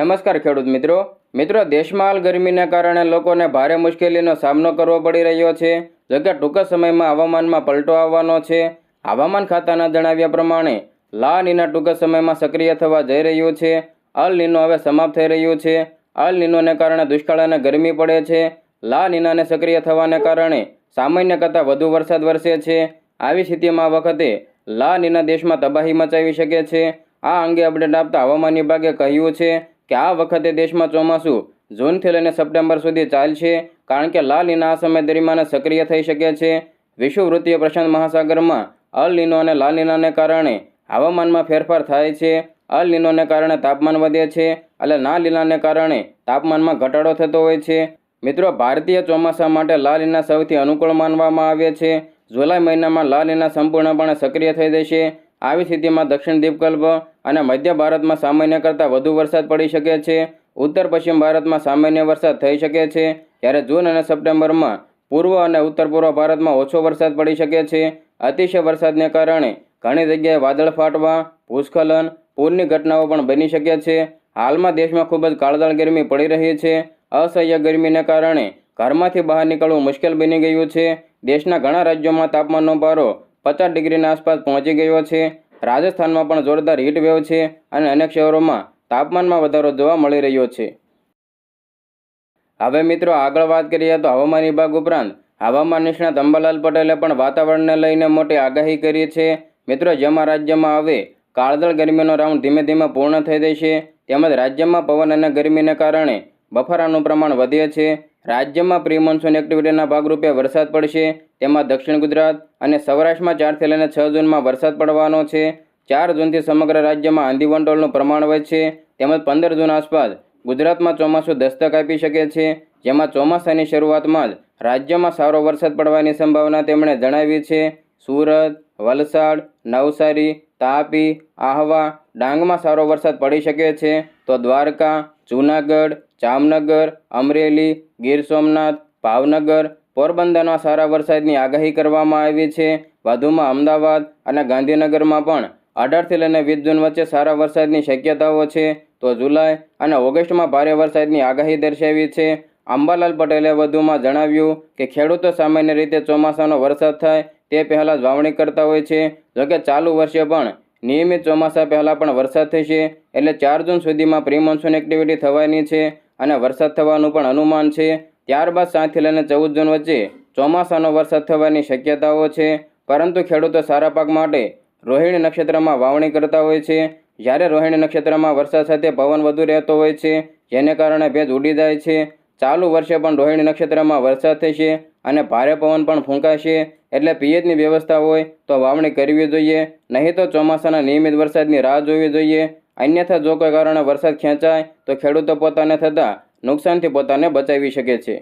નમસ્કાર ખેડૂત મિત્રો. મિત્રો, દેશમાં હાલ ગરમીને કારણે લોકોને ભારે મુશ્કેલીનો સામનો કરવો પડી રહ્યો છે. જોકે ટૂંક સમયમાં હવામાનમાં પલટો આવવાનો છે. હવામાન ખાતાના જણાવ્યા પ્રમાણે, લા નીના ટૂંક સમયમાં સક્રિય થવા જઈ રહ્યું છે. અલ નીનો હવે સમાપ્ત થઈ રહ્યું છે. અલ નીનોને કારણે દુષ્કાળ અને ગરમી પડે છે. લા નીનાને સક્રિય થવાને કારણે સામાન્ય કરતાં વધુ વરસાદ વરસે છે. આવી સ્થિતિમાં વખતે લા નીના દેશમાં તબાહી મચાવી શકે છે. આ અંગે અપડેટ આપતા હવામાન વિભાગે કહ્યું છે. કે આ વખતે દેશમાં ચોમાસું જૂનથી લઈને સપ્ટેમ્બર સુધી ચાલશે, કારણ કે લા લીના આ સમય દરમિયાન સક્રિય થઈ શકે છે. વિષુવવૃત્તીય પ્રશાંત મહાસાગરમાં અલ લીનો અને લા લીનાને કારણે હવામાનમાં ફેરફાર થાય છે. અલ લીનોને કારણે તાપમાન વધે છે એટલે ના લીનાને કારણે તાપમાનમાં ઘટાડો થતો હોય છે. મિત્રો, ભારતીય ચોમાસા માટે લા લીના સૌથી અનુકૂળ માનવામાં આવે છે. જુલાઈ મહિનામાં લા લીના સંપૂર્ણપણે સક્રિય થઈ જશે. આવી સ્થિતિમાં દક્ષિણ દ્વીપકલ્પ અને મધ્ય ભારતમાં સામાન્ય કરતાં વધુ વરસાદ પડી શકે છે. ઉત્તર પશ્ચિમ ભારતમાં સામાન્ય વરસાદ થઈ શકે છે. જ્યારે જૂન અને સપ્ટેમ્બરમાં પૂર્વ અને ઉત્તર પૂર્વ ભારતમાં ઓછો વરસાદ પડી શકે છે. અતિશય વરસાદને કારણે ઘણી જગ્યાએ વાદળ ફાટવા, ભૂસ્ખલન, પૂરની ઘટનાઓ પણ બની શકે છે. હાલમાં દેશમાં ખૂબ જ કાળઝાળ ગરમી પડી રહી છે. અસહ્ય ગરમીને કારણે ઘરમાંથી બહાર નીકળવું મુશ્કેલ બની ગયું છે. દેશના ઘણા રાજ્યોમાં તાપમાનનો પારો પચાસ ડિગ્રીના આસપાસ પહોંચી ગયો છે. રાજસ્થાનમાં પણ જોરદાર હીટવેવ છે અને અનેક શહેરોમાં તાપમાનમાં વધારો જોવા મળી રહ્યો છે. હવે મિત્રો આગળ વાત કરીએ તો હવામાન વિભાગ ઉપરાંત હવામાન નિષ્ણાત અંબાલાલ પટેલે પણ વાતાવરણને લઈને મોટી આગાહી કરી છે. મિત્રો જેમાં રાજ્યમાં હવે કાળદળ ગરમીનો રાઉન્ડ ધીમે ધીમે પૂર્ણ થઈ જશે. તેમજ રાજ્યમાં પવન અને ગરમીને કારણે બફારાનું પ્રમાણ વધે છે. રાજ્યમાં પ્રી મોન્સૂન એક્ટિવિટીના ભાગરૂપે વરસાદ પડશે. તેમાં દક્ષિણ ગુજરાત અને સૌરાષ્ટ્રમાં ચારથી લઈને છ જૂનમાં વરસાદ પડવાનો છે. ચાર જૂનથી સમગ્ર રાજ્યમાં આંધી વંટોળનું પ્રમાણ વધશે તેમજ પંદર જૂન આસપાસ ગુજરાતમાં ચોમાસું દસ્તક આપી શકે છે. જેમાં ચોમાસાની શરૂઆતમાં જ રાજ્યમાં સારો વરસાદ પડવાની સંભાવના તેમણે જણાવી છે. સુરત, વલસાડ, નવસારી તાપી, આહવા, ડાંગમાં સારો વરસાદ પડી શકે છે, તો દ્વારકા, જૂનાગઢ, જામનગર, અમરેલી, ગીર સોમનાથ, ભાવનગર, પોરબંદરમાં સારા વરસાદની આગાહી કરવામાં આવી છે. વધુમાં અમદાવાદ અને ગાંધીનગરમાં પણ અઢારથી લઈને વીસ જૂન વચ્ચે સારા વરસાદની શક્યતાઓ છે, તો જુલાઈ અને ઓગસ્ટમાં ભારે વરસાદની આગાહી દર્શાવી છે. અંબાલાલ પટેલે વધુમાં જણાવ્યું કે ખેડૂતો સામાન્ય રીતે ચોમાસાનો વરસાદ થાય તે પહેલાં જ વાવણી કરતા હોય છે જોકે ચાલુ વર્ષે પણ નિયમિત ચોમાસા પહેલાં પણ વરસાદ થશે એટલે ચાર જૂન સુધીમાં પ્રી મોન્સૂન એક્ટિવિટી થવાની છે અને વરસાદ થવાનું પણ અનુમાન છે. ત્યારબાદ સાતથી લઈને ચૌદ જૂન વચ્ચે ચોમાસાનો વરસાદ થવાની શક્યતાઓ છે, પરંતુ ખેડૂતો સારા પાક માટે રોહિણી નક્ષત્રમાં વાવણી કરતા હોય છે. જ્યારે રોહિણી નક્ષત્રમાં વરસાદ સાથે પવન વધુ રહેતો હોય છે, જેને કારણે ભેજ ઉડી જાય છે. ચાલુ વર્ષે પણ રોહિણી નક્ષત્રમાં વરસાદ થશે અને ભારે પવન પણ ફૂંકાશે એટલે પિયતની વ્યવસ્થા હોય તો વાવણી કરવી જોઈએ, નહીં તો ચોમાસાના નિયમિત વરસાદની રાહ જોવી જોઈએ. અન્યથા જો કોઈ કારણે વરસાદ ખેંચાય, તો ખેડૂતો પોતાને થતાં નુકસાનથી પોતાને બચાવી શકે છે.